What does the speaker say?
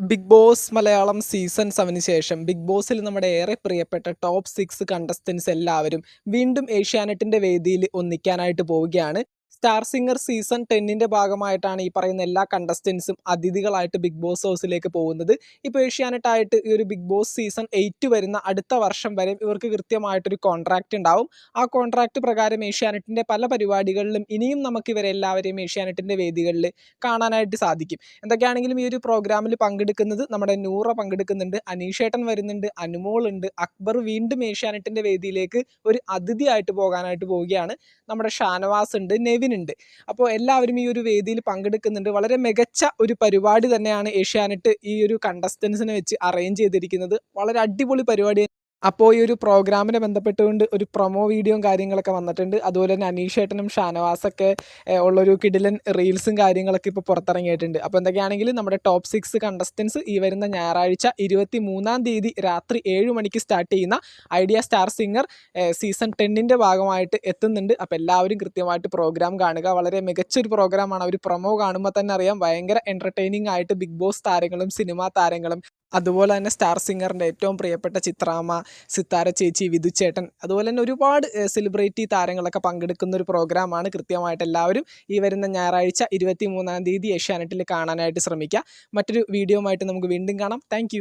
Bigg Boss Malayalam season seven ശേഷം Bigg ബോസിൽ നമ്മുടെ ഏറെ പ്രിയപ്പെട്ട ടോപ്പ് സിക്സ് കണ്ടസ്റ്റൻസ് എല്ലാവരും വീണ്ടും ഏഷ്യാനെറ്റിന്റെ വേദിയിൽ ഒന്നിക്കാനായിട്ട് പോവുകയാണ്. സ്റ്റാർ സിംഗർ സീസൺ ടെന്നിന്റെ ഭാഗമായിട്ടാണ് ഈ പറയുന്ന എല്ലാ കണ്ടസ്റ്റൻസും അതിഥികളായിട്ട് ബിഗ് ബോസ് ഹൗസിലേക്ക് പോകുന്നത്. ഇപ്പോൾ ഏഷ്യാനെറ്റായിട്ട് ഈ ഒരു ബിഗ് ബോസ് സീസൺ എയ്റ്റ് വരുന്ന അടുത്ത വർഷം വരെ ഇവർക്ക് കൃത്യമായിട്ടൊരു കോൺട്രാക്റ്റ് ഉണ്ടാവും. ആ കോൺട്രാക്റ്റ് പ്രകാരം ഏഷ്യാനെറ്റിന്റെ പല പരിപാടികളിലും ഇനിയും നമുക്ക് ഇവരെല്ലാവരെയും ഏഷ്യാനെറ്റിന്റെ വേദികളിൽ കാണാനായിട്ട് സാധിക്കും. എന്തൊക്കെയാണെങ്കിലും ഈ ഒരു പ്രോഗ്രാമിൽ പങ്കെടുക്കുന്നത് നമ്മുടെ നൂറ പങ്കെടുക്കുന്നുണ്ട്. അനീഷേട്ടൻ വരുന്നുണ്ട് അനുമോൾ ഉണ്ട് അക്ബർ വീണ്ടും ഏഷ്യാനെറ്റിന്റെ വേദിയിലേക്ക് ഒരു അതിഥിയായിട്ട് പോകാനായിട്ട് പോവുകയാണ്. നമ്മുടെ ഷാനവാസ് ഉണ്ട് നെവിൻ ഉണ്ട് അപ്പോൾ എല്ലാവരും ഈ ഒരു വേദിയിൽ പങ്കെടുക്കുന്നുണ്ട്. വളരെ മികച്ച ഒരു പരിപാടി തന്നെയാണ് ഏഷ്യാനെറ്റ് ഈ ഒരു കണ്ടസ്റ്റൻസിനെ വെച്ച് അറേഞ്ച് ചെയ്തിരിക്കുന്നത്. വളരെ അടിപൊളി പരിപാടി അപ്പോൾ ഈ ഒരു പ്രോഗ്രാമിനെ ബന്ധപ്പെട്ടുകൊണ്ട് ഒരു പ്രൊമോ വീഡിയോയും കാര്യങ്ങളൊക്കെ വന്നിട്ടുണ്ട്. അതുപോലെ തന്നെ അനീഷേട്ടനും ഷാനവാസൊക്കെ ഉള്ളൊരു കിടിലൻ റീൽസും കാര്യങ്ങളൊക്കെ ഇപ്പോൾ പുറത്തിറങ്ങിയിട്ടുണ്ട്. അപ്പോൾ എന്തൊക്കെയാണെങ്കിലും നമ്മുടെ ടോപ്പ് സിക്സ് കണ്ടസ്റ്റൻസ് ഈ വരുന്ന ഞായറാഴ്ച ഇരുപത്തി മൂന്നാം തീയതി രാത്രി ഏഴ് മണിക്ക് സ്റ്റാർട്ട് ചെയ്യുന്ന ഐഡിയ സ്റ്റാർ സിംഗർ സീസൺ ടെന്നിന്റെ ഭാഗമായിട്ട് എത്തുന്നുണ്ട്. അപ്പോൾ എല്ലാവരും കൃത്യമായിട്ട് പ്രോഗ്രാം കാണുക. വളരെ മികച്ചൊരു പ്രോഗ്രാമാണ്. അവർ പ്രൊമോ കാണുമ്പോൾ തന്നെ അറിയാം ഭയങ്കര എന്റർടൈനിങ് ആയിട്ട് ബിഗ് ബോസ് താരങ്ങളും സിനിമാ താരങ്ങളും അതുപോലെ തന്നെ സ്റ്റാർ സിംഗറിന്റെ ഏറ്റവും പ്രിയപ്പെട്ട ചിത്രാമ്മ സിത്താര ചേച്ചി വിധുചേട്ടൻ അതുപോലെ തന്നെ ഒരുപാട് സെലിബ്രിറ്റി താരങ്ങളൊക്കെ പങ്കെടുക്കുന്ന ഒരു പ്രോഗ്രാമാണ് കൃത്യമായിട്ട് എല്ലാവരും ഈ വരുന്ന ഞായറാഴ്ച ഇരുപത്തി മൂന്നാം തീയതി ഏഷ്യാനെറ്റിൽ കാണാനായിട്ട് ശ്രമിക്കുക. മറ്റൊരു വീഡിയോ ആയിട്ട് നമുക്ക് വീണ്ടും കാണാം. താങ്ക്